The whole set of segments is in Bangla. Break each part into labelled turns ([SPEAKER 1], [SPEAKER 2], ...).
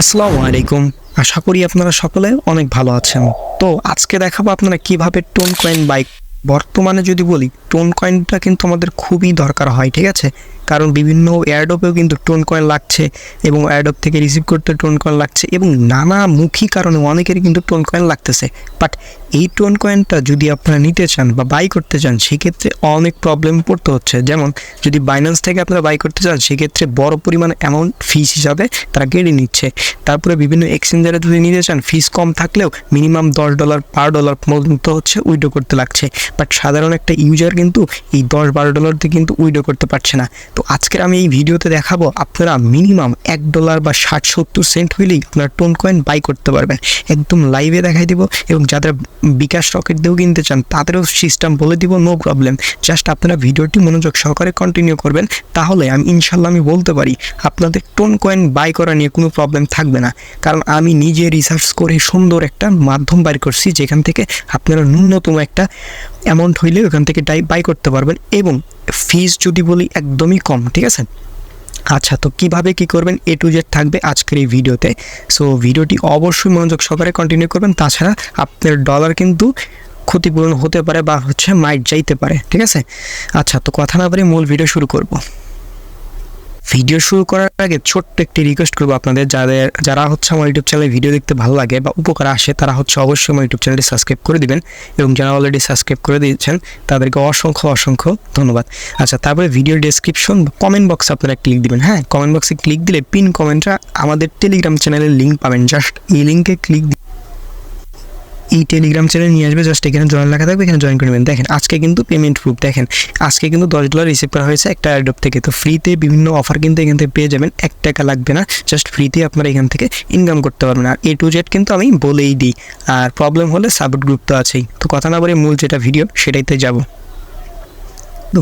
[SPEAKER 1] আসসালামু আলাইকুম। আশা করি আপনারা সকলে অনেক ভালো আছেন। তো আজকে দেখাবো আপনারা কীভাবে টোন কয়েন বাইক বর্তমানে যদি বলি টোন কয়েনটা কিন্তু আমাদের খুবই দরকার হয়, ঠিক আছে? কারণ বিভিন্ন এয়ারডপেও কিন্তু টোন কয়েন লাগছে এবং এয়ারডপ থেকে রিসিভ করতে টোন কয়েন লাগছে এবং নানামুখী কারণে অনেকেরই কিন্তু টোন কয়েন লাগতেছে। বাট এই টোন কয়েনটা যদি আপনারা নিতে চান বা বাই করতে চান, সেক্ষেত্রে অনেক প্রবলেম পড়তে হচ্ছে। যেমন, যদি বাইন্যান্স থেকে আপনারা বাই করতে চান, সেক্ষেত্রে বড় পরিমাণ অ্যামাউন্ট ফিস হিসাবে তারা কেড়ে নিচ্ছে। তারপরে বিভিন্ন এক্সচেঞ্জারে যদি নিতে চান ফিস কম থাকলেও মিনিমাম দশ ডলার পার ডলার পর্যন্ত হচ্ছে উইডো করতে লাগছে। বাট সাধারণ একটা ইউজার কিন্তু এই দশ বারো ডলার দিয়ে কিন্তু উইডো করতে পারছে না। তো আজকের আমি এই ভিডিওতে দেখাবো আপনারা মিনিমাম এক ডলার বা ষাট সত্তর সেন্ট হইলেই আপনারা টোন কয়েন বাই করতে পারবেন। একদম লাইভে দেখাই দিব এবং যাদের বিকাশ রকেট দিয়েও কিনতে চান তাদেরও সিস্টেম বলে দিব নো প্রবলেম জাস্ট আপনারা ভিডিওটি মনোযোগ সহকারে কন্টিনিউ করবেন, তাহলে আমি ইনশাল্লাহ আমি বলতে পারি, আপনাদের টোন কয়েন বাই করা নিয়ে কোনো প্রবলেম থাকবে না। কারণ আমি নিজে রিসার্চ করে সুন্দর একটা মাধ্যম বাইর করছি, যেখান থেকে আপনারা ন্যূনতম একটা অ্যামাউন্ট হইলে ওখান থেকে ডাই বাই করতে পারবেন এবং ফিজ যদি বলি একদমই কম, ঠিক আছে? আচ্ছা তো কীভাবে কি করবেন? এ টু জেড থাকবে আজকের এই ভিডিওতে। সো ভিডিওটি অবশ্যই মনোযোগ সহকারে কন্টিনিউ করবেন। তাছাড়া আপনার ডলার কিন্তু ক্ষতিপূরণ হতে পারে বা হচ্ছে মাইট যাইতে পারে, ঠিক আছে? আচ্ছা তো কথা না বলে মূল ভিডিও শুরু করব। ভিডিও শুরু করার আগে ছোট্ট একটি রিকোয়েস্ট করব আপনাদের। যাদের, যারা হচ্ছে আমার ইউটিউব চ্যানেলে ভিডিও দেখতে ভালো লাগে বা উপকার আসে, তারা হচ্ছে অবশ্যই আমার ইউটিউব চ্যানেলটি সাবস্ক্রাইব করে দিবেন এবং যারা অলরেডি সাবস্ক্রাইব করে দিয়েছেন, তাদেরকে অসংখ্য অসংখ্য ধন্যবাদ। আচ্ছা তারপরে ভিডিও ডেসক্রিপশন কমেন্ট বক্সে আপনারা ক্লিক দিবেন হ্যাঁ? কমেন্ট বক্সে ক্লিক দিলে পিন কমেন্টটা আমাদের টেলিগ্রাম চ্যানেলের লিঙ্ক পাবেন। জাস্ট এই লিঙ্কে ক্লিক এই টেলিগ্রাম চ্যানেল নিয়ে আসবে জাস্ট এখানে জয়েন লেখা থাকবে, এখানে জয়েন করে নেবেন। দেখেন, আজকে কিন্তু পেমেন্ট প্রুফ দেখেন, আজকে কিন্তু দশ ডলার রিসিভ করা হয়েছে একটা অ্যাডপ থেকে। তো ফ্রিতে বিভিন্ন অফার কিন্তু এখান থেকে পেয়ে যাবেন, এক টাকা লাগবে না জাস্ট ফ্রিতে আপনারা এখান থেকে ইনকাম করতে পারবেন। আর এ টু জেড কিন্তু আমি বলেই দিই। আর প্রবলেম হলে সাপোর্ট গ্রুপ তো আছেই। তো কথা না বলে মূল যেটা ভিডিও সেটাইতে যাব।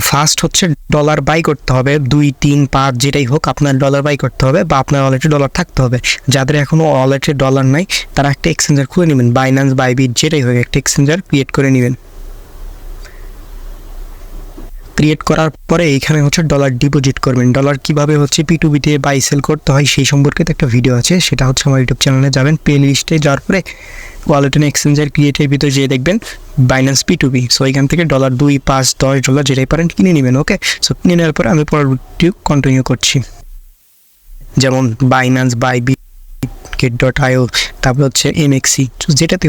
[SPEAKER 1] ফার্স্ট হচ্ছে ডলার বাই করতে হবে, দুই, তিন, পাঁচ যেটাই হোক আপনার ডলার বাই করতে হবে বা আপনার ওয়ালেটে ডলার থাকতে হবে। যাদের এখনও ওয়ালেটে ডলার নাই, তারা একটা এক্সচেঞ্জার খুলে নেবেন বাইন্যান্স বাইবিট যেটাই হোক একটা এক্সচেঞ্জার ক্রিয়েট করে নেবেন। ক্রিয়েট করার পরে এখানে হচ্ছে ডলার ডিপোজিট করবেন। ডলার কীভাবে হচ্ছে পি টু বিতে বাই সেল করতে হয় সেই সম্পর্কে একটা ভিডিও আছে, সেটা হচ্ছে আমার ইউটিউব চ্যানেলে যাবেন। প্লে লিস্টে যাওয়ার পরে ওয়ালেটন এক্সচেঞ্জার ক্রিয়েটের ভিতরে যেয়ে দেখবেন Binance P two B so এখান থেকে ডলার দুই, পাঁচ, দশ ডলার যেটাই পারেন কিনে নেবেন ওকে সো কিনে নেওয়ার পরে আমি পরবর্তী কন্টিনিউ করছি। যেমন Binance Bybit Gate dot IO তারপর হচ্ছে এমএক্সি যেটাতে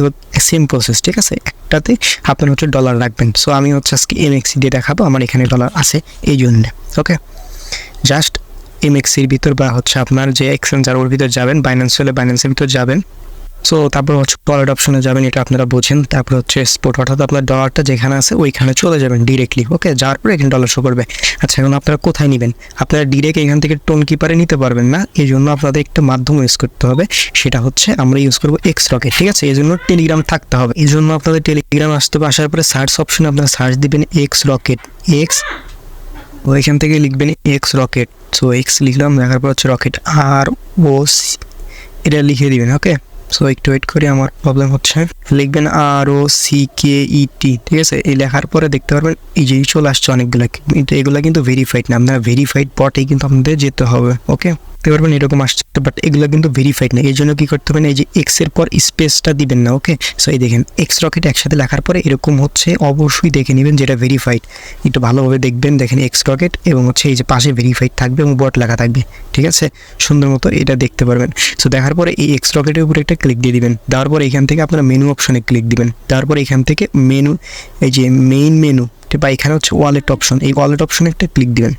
[SPEAKER 1] সেম প্রসেস ঠিক আছে? একটাতে আপনার হচ্ছে ডলার রাখবেন। সো আমি হচ্ছে আজকে এমএক্সি দিয়ে দেখাবো, আমার এখানে ডলার আছে এই জন্যে ওকে জাস্ট এমএক্সির ভিতর বা হচ্ছে আপনার যে এক্সচেঞ্জার ওর ভিতর যাবেন বাইন্যান্স হলে বাইন্যান্সের ভিতর যাবেন। সো তারপর হচ্ছে ওয়ালেট অপশনে যাবেন, এটা আপনারা বোঝেন। তারপর হচ্ছে স্পোর্ট অর্থাৎ আপনার ডলারটা যেখানে আছে, ওইখানে চলে যাবেন ডিরেক্টলি ওকে যাওয়ার পরে এখানে ডলার শো করবে। আচ্ছা এখন আপনারা কোথায় নেবেন? আপনারা ডিরেক্ট এখান থেকে টোন কিপারে নিতে পারবেন না। এই জন্য আপনাদের একটা মাধ্যম ইউজ করতে হবে, সেটা হচ্ছে আমরা ইউজ করব এক্স রকেট ঠিক আছে? এই জন্য টেলিগ্রাম থাকতে হবে। এই জন্য আপনাদের টেলিগ্রাম আসতে হবে, আসার পরে সার্চ অপশনে আপনারা সার্চ দিবেন এক্স রকেট এক্স ওইখান থেকে লিখবেন এক্স রকেট সো এক্স লিখলাম, দেখার পর হচ্ছে রকেট আর ও এটা লিখে দিবেন ওকে সো একটু ওয়েট করি, আমার প্রবলেম হচ্ছে। লিখবেন আর ও সি কে ই টি ঠিক আছে? এই লেখার পরে দেখতে পারবেন, এই যে চলে আসছে অনেকগুলো। কিন্তু এগুলো কিন্তু ভেরিফাইড না। আপনারা ভেরিফাইড পটেই কিন্তু আপনাদের যেতে হবে ওকে দেখতে পারবেন এরকম আসছে বাট এগুলো কিন্তু ভেরিফাইড না এই জন্য কী করতে হবে না, এই যে এক্সের পর স্পেসটা দিবেন না ওকে সো এই দেখেন এক্স রকেট একসাথে লেখার পরে এরকম হচ্ছে, অবশ্যই দেখে নেবেন যেটা ভেরিফাইড একটু ভালোভাবে দেখবেন, দেখেন এক্স রকেট এবং হচ্ছে এই যে পাশে ভেরিফাইড থাকবে এবং বট লেখা থাকবে, ঠিক আছে? সুন্দর মতো এটা দেখতে পারবেন। সো দেখার পরে এই এক্স রকেটের উপরে একটা ক্লিক দিয়ে দিবেন। দেওয়ার এখান থেকে আপনারা মেনু অপশনে ক্লিক দিবেন। তারপর এখান থেকে মেনু এই যে মেইন মেনু বা এখানে হচ্ছে ওয়ালেট অপশন এই ওয়ালেট অপশনে একটা ক্লিক দিবেন।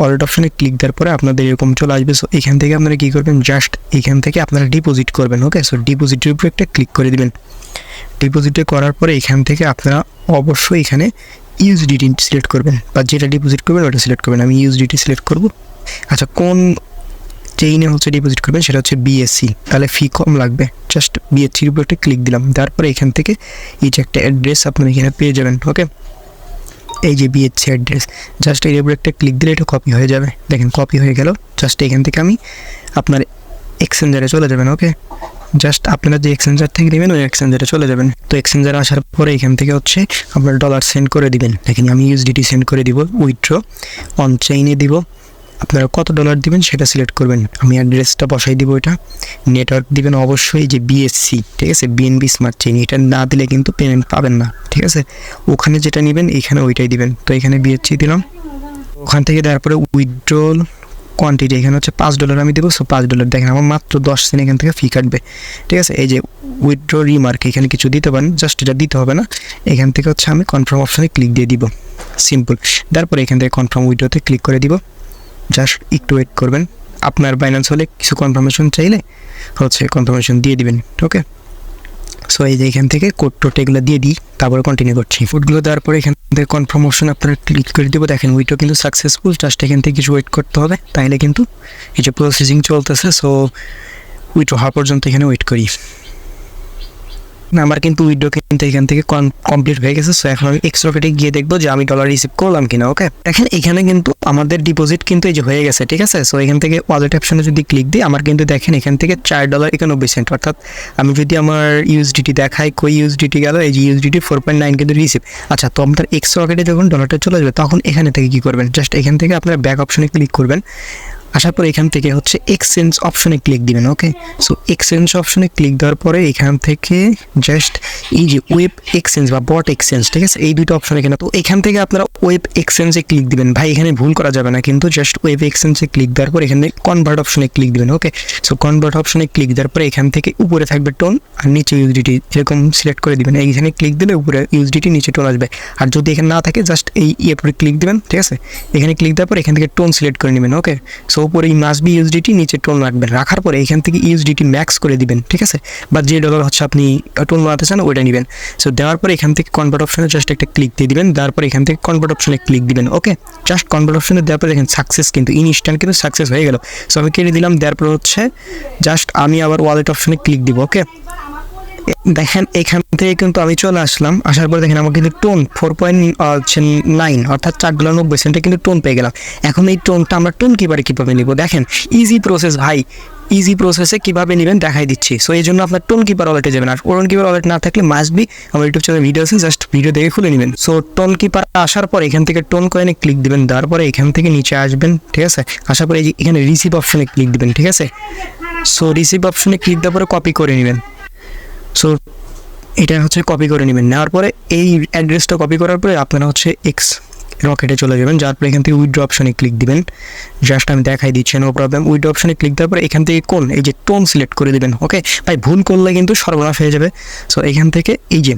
[SPEAKER 1] ওয়ালেট অপশনে ক্লিক দেওয়ার পরে আপনাদের এরকম চলে আসবে। সো এখান থেকে আপনারা কী করবেন? জাস্ট এখান থেকে আপনারা ডিপোজিট করবেন ওকে সো ডিপোজিটের উপরে একটা ক্লিক করে দিবেন। ডিপোজিটে করার পরে এখান থেকে আপনারা অবশ্যই এখানে ইউএসডিটি সিলেক্ট করবেন। বা যেটা ডিপোজিট করবেন, ওটা সিলেক্ট করবেন। আমি ইউএসডিটি সিলেক্ট করব। আচ্ছা কোন চেইনে হচ্ছে ডিপোজিট করবেন? সেটা হচ্ছে বিএসসি তাহলে ফি কম লাগবে। জাস্ট বিএসসির উপর একটা ক্লিক দিলাম। তারপরে এখান থেকে এই যে একটা অ্যাড্রেস আপনারা এখানে পেয়ে যাবেন ওকে এই যে বিএসসি অ্যাড্রেস জাস্ট এর উপরে একটা ক্লিক দিলে এটা কপি হয়ে যাবে। দেখেন কপি হয়ে গেল জাস্ট এখান থেকে আমি আপনার এক্সচেঞ্জারে চলে যাবেন ওকে জাস্ট আপনারা যে এক্সচেঞ্জার থেকে নেবেন, ওই এক্সচেঞ্জারে চলে যাবেন। তো এক্সচেঞ্জারে আসার পরে এখান থেকে হচ্ছে আপনার ডলার সেন্ড করে দিবেন। দেখেন, আমি ইউএসডিটি সেন্ড করে দিব উইথড্র অন চেইনে দিব। আপনারা কত ডলার দিবেন সেটা সিলেক্ট করবেন। আমি অ্যাড্রেসটা বসাই দিব এটা। নেটওয়ার্ক দিবেন অবশ্যই যে বিএসসি ঠিক আছে? বিএনবি স্মার্ট চেইন এটা না দিলে কিন্তু পেমেন্ট পাবেন না, ঠিক আছে? ওখানে যেটা নেবেন, এখানে ওইটাই দিবেন। তো এখানে বিএসসি দিলাম। ওখান থেকে দেওয়ার পরে উইথড্রল কোয়ান্টিটি এখানে হচ্ছে পাঁচ ডলার আমি দেবো সো পাঁচ ডলার দেখেন, আমার মাত্র দশ দিন এখান থেকে ফি কাটবে, ঠিক আছে? এই যে উইথড্র রিমার্ক এখানে কিছু দিতে পারেন জাস্ট এটা দিতে হবে না। এখান থেকে হচ্ছে আমি কনফার্ম অপশানে ক্লিক দিয়ে দিব সিম্পল তারপরে এখান থেকে কনফার্ম উইড্রোতে ক্লিক করে দিব। জাস্ট একটু ওয়েট করবেন। আপনার বাইন্যান্স হলে কিছু কনফার্মেশন চাইলে হচ্ছে কনফার্মেশন দিয়ে দিবেন ওকে সো এই যে এখান থেকে কোড টোট এগুলো দিয়ে দিই, তারপরে কন্টিনিউ করছি। কোডগুলো দেওয়ার পরে এখান থেকে কনফার্মেশন আপনারা ক্লিক করে দেবো। দেখেন উইটো কিন্তু সাকসেসফুল জাস্ট এখান থেকে কিছু ওয়েট করতে হবে। তাইলে কিন্তু এই যে প্রসেসিং চলতেছে সো উইটো হওয়া পর্যন্ত এখানে ওয়েট করি। আমার কিন্তু উইড্রো কিন্তু এখান থেকে কমপ্লিট হয়ে গেছে সো এখন আমি এক্স রকেটে গিয়ে দেখব যে আমি ডলার রিসিভ করলাম কিনা ওকে দেখেন, এখানে কিন্তু আমাদের ডিপোজিট কিন্তু এই যে হয়ে গেছে, ঠিক আছে? সো এখান থেকে ওয়ালেট অপশনে যদি ক্লিক দিই, আমার কিন্তু দেখেন, এখান থেকে চার ডলার একানব্বই সেন্ট অর্থাৎ আমি যদি আমার ইউএসডিটি দেখাই, কই ইউএসডিটি গেল, এই যে ইউএসডিটি ফোর পয়েন্ট নাইন কিন্তু রিসিভ আচ্ছা তো আপনার এক্স রকেটে যখন ডলারটা চলে যাবে, তখন এখানে থেকে কী করবেন? জাস্ট এখান থেকে আপনার ব্যাক অপশনে ক্লিক করবেন। আসার পর এখান থেকে হচ্ছে এক্সচেঞ্জ অপশনে ক্লিক দিবেন ওকে সো এক্সচেঞ্জ অপশনে ক্লিক দেওয়ার পরে এখান থেকে জাস্ট এই যে ওয়েব এক্সচেঞ্জ বা বট এক্সচেঞ্জ ঠিক আছে? এই দুটো অপশন এখানে। তো এখান থেকে আপনারা ওয়েব এক্সচেঞ্জে ক্লিক দিবেন। ভাই, এখানে ভুল করা যাবে না, কিন্তু জাস্ট ওয়েব এক্সচেঞ্জে ক্লিক দেওয়ার পর এখানে কনভার্ট অপশনে ক্লিক দিবেন ওকে সো কনভার্ট অপশনে ক্লিক দেওয়ার পরে এখান থেকে উপরে থাকবে টোন আর নিচে ইউজডিটি এরকম সিলেক্ট করে দিবেন। এইখানে ক্লিক দিলে উপরে ইউজডিটি নিচে টোন আসবে। আর যদি এখানে না থাকে জাস্ট এই পরে ক্লিক দিবেন, ঠিক আছে? এখানে ক্লিক দেওয়ার পর এখান থেকে টোন সিলেক্ট করে নেবেন ওকে সো উপরে বি ইউজডিটি নিচে টোন রাখবেন। রাখার পরে এখান থেকে ইউজডিটি ম্যাক্স করে দিবেন, ঠিক আছে? বা যে ডলার হচ্ছে আপনি টোন বানাতে চান, ওইটা নেবেন। সো দেওয়ার পরে এখান থেকে কনভার্ট অপশনে জাস্ট একটা ক্লিক দিয়ে দিবেন। দেওয়ার পরে এখান থেকে কনভার্ট অপশনে ক্লিক দিবেন ওকে জাস্ট কনভার্ট অপশনে দেওয়ার পরে দেখেন সাকসেস কিন্তু ইনস্ট্যান্ট কিন্তু সাকসেস হয়ে গেল। সো আমি কেটে দিলাম, দেওয়ার পরে হচ্ছে জাস্ট আমি আবার ওয়ালেট অপশনে ক্লিক দিব ওকে দেখেন, এখান থেকে কিন্তু আমি চলে আসলাম। আসার পরে দেখেন, আমার কিন্তু টোন ফোর পয়েন্ট নাইন অর্থাৎ চার ডলার নব্বই সেন্টে কিন্তু টোন পেয়ে গেলাম। এখন এই টোনটা আমরা টোন কিবারে কীভাবে নিব? দেখেন ইজি প্রসেস ভাই ইজি প্রসেসে কীভাবে নেবেন দেখাই দিচ্ছি। সো এই জন্য আপনার টোন কিপার ওয়ালেটে যাবেন। আর টোন কিপার ওয়ালেট না থাকলে মাস্ট বি আমার ইউটিউব চ্যানেল ভিডিও আছে জাস্ট ভিডিও দেখে খুলে নেবেন। সো টোন কিপার আসার পর এখান থেকে টোন কয়েনে ক্লিক দিবেন। দেওয়ার পরে এখান থেকে নিচে আসবেন, ঠিক আছে? আসার পরে এখানে রিসিভ অপশনে ক্লিক দিবেন, ঠিক আছে? সো রিসিভ অপশনে ক্লিক দেওয়ার পরে কপি করে নেবেন। সো এটা হচ্ছে কপি করে নেবেন। নেওয়ার পরে এই অ্যাড্রেসটা কপি করার পরে আপনারা হচ্ছে এক্স রকেটে চলে যাবেন। যার পরে এখান থেকে উইড্রো অপশনে ক্লিক দিবেন। জাস্ট আমি দেখাই দিচ্ছি নো প্রবলেম উইড্রো অপশনে ক্লিক দেওয়ার পরে এখান থেকে কোন এই যে টোন সিলেক্ট করে দিবেন ওকে ভাই, ভুল করলে কিন্তু সর্বনাশ হয়ে যাবে। সো এখান থেকে এই যে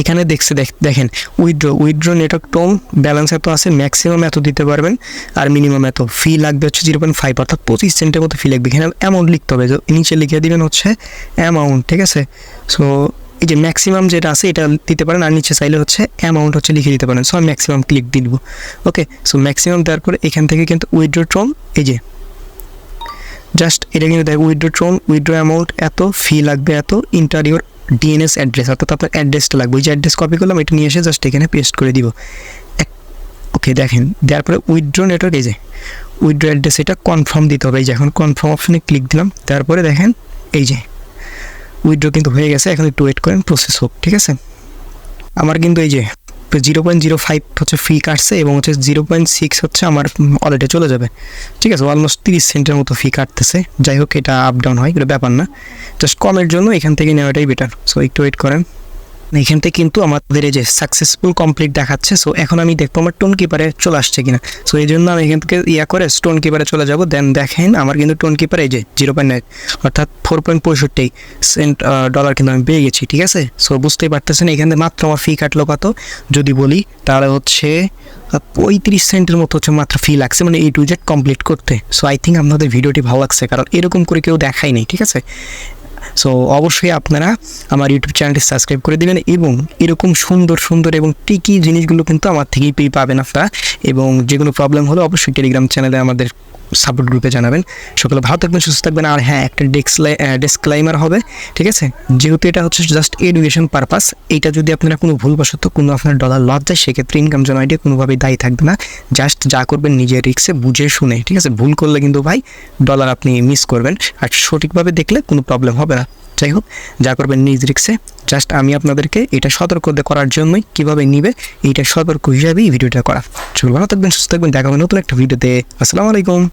[SPEAKER 1] এখানে দেখছে দেখেন withdraw withdraw network Ton balance এত আছে ম্যাক্সিমাম এত দিতে পারবেন আর মিনিমাম এত। ফি লাগবে হচ্ছে জিরো পয়েন্ট ফাইভ অর্থাৎ পঁচিশ সেন্টের মতো ফি লাগবে। এখানে অ্যামাউন্ট লিখতে হবে। নিচে লিখে দিবেন হচ্ছে অ্যামাউন্ট ঠিক আছে? সো এই যে ম্যাক্সিমাম যেটা আছে, এটা দিতে পারেন। আর নিচে চাইলে হচ্ছে অ্যামাউন্ট হচ্ছে লিখে দিতে পারেন। সো আমি ম্যাক্সিমাম ক্লিক দেবো। ওকে সো ম্যাক্সিমাম দেওয়ার পরে এখান থেকে কিন্তু উইথড্র টোন এই যে। জাস্ট এটা কিন্তু দেখ উইথড্র টোন উইথড্র অ্যামাউন্ট এত ফি লাগবে, এত ইন্টারিওর ডিএনএস অ্যাড্রেস অর্থাৎ আপনার অ্যাড্রেসটা লাগবে। ওই যে অ্যাড্রেস কপি করলাম, এটা নিয়ে এসে জাস্ট এখানে পেস্ট করে দিব। ওকে দেখেন, দেওয়ার পরে উইথড্র নেটওয়ার্ক এই যে উইথড্র অ্যাড্রেস এটা কনফার্ম দিতে হবে। এই যে এখন কনফার্ম অপশনে ক্লিক দিলাম তারপরে দেখেন, এই যে উইথড্র কিন্তু হয়ে গেছে। এখন একটু ওয়েট করেন প্রসেস হোক, ঠিক আছে? আমার কিন্তু এই যে জিরো পয়েন্ট জিরো ফাইভ হচ্ছে ফি কাটছে এবং হচ্ছে জিরো পয়েন্ট সিক্স হচ্ছে আমার ওয়ালেটে চলে যাবে। ঠিক আছে অলমোস্ট তিরিশ সেন্টের মতো ফি কাটতেছে। যাই হোক, এটা আপ ডাউন হয়, এটা ব্যাপার না। জাস্ট কমের জন্য এখান থেকে নেওয়াটাই বেটার সো একটু ওয়েট করেন। এখান থেকে কিন্তু আমাদের এই যে সাকসেসফুল কমপ্লিট দেখাচ্ছে সো এখন আমি দেখব আমার টোন কিপারে চলে আসছে কিনা। সো এই জন্য আমি এখান থেকে ইয়া করে স্টোন কিপারে চলে যাব। দেন দেখেন আমার কিন্তু টোন কিপার এই যে জিরো পয়েন্ট নাইন অর্থাৎ ফোর পয়েন্ট পঁয়ষট্টি সেন্ট ডলার কিন্তু আমি পেয়ে গেছি, ঠিক আছে? সো বুঝতেই পারতেছেন, এখানে মাত্র আমার ফি কাটলো কত? যদি বলি, তাহলে হচ্ছে পঁয়ত্রিশ সেন্টের মতো হচ্ছে মাত্র ফি লাগছে মানে এই টু জেড কমপ্লিট করতে। সো আই থিঙ্ক আপনাদের ভিডিওটি ভালো লাগছে, কারণ এরকম করে কেউ দেখাই নেই, ঠিক আছে? সো অবশ্যই আপনারা আমার ইউটিউব চ্যানেলটি সাবস্ক্রাইব করে দেবেন এবং এরকম সুন্দর সুন্দর এবং টিকি জিনিসগুলো কিন্তু আমার থেকেই পেয়ে পাবেন আপনারা। এবং যে কোনো প্রবলেম হলো অবশ্যই টেলিগ্রাম চ্যানেলে আমাদের সাপোর্ট গ্রুপে জানাবেন। সকলে ভালো থাকবেন, সুস্থ থাকবেন। আর হ্যাঁ একটা ডেক্সলাই ডিসক্লাইমার হবে, ঠিক আছে? যেহেতু এটা হচ্ছে জাস্ট এডুকেশন পারপাস এইটা যদি আপনারা কোনো ভুলবশত কোনো আপনার ডলার লস যায়, সেক্ষেত্রে ইনকাম জন কোনোভাবেই দায়ী থাকবে না। জাস্ট যা করবেন নিজের রিক্সে বুঝে শুনে, ঠিক আছে? ভুল করলে কিন্তু ভাই ডলার আপনি মিস করবেন। আর সঠিকভাবে দেখলে কোনো প্রবলেম হবে না। যাই হোক, যা করবেন নিজ রিক্সে জাস্ট আমি আপনাদেরকে এটা সতর্ক করার জন্যই কীভাবে নিবে, এইটা সতর্ক হিসাবেই ভিডিওটা করা। চলো ভালো থাকবেন, সুস্থ থাকবেন। দেখা হবে নতুন একটা ভিডিওতে। আসসালামু আলাইকুম।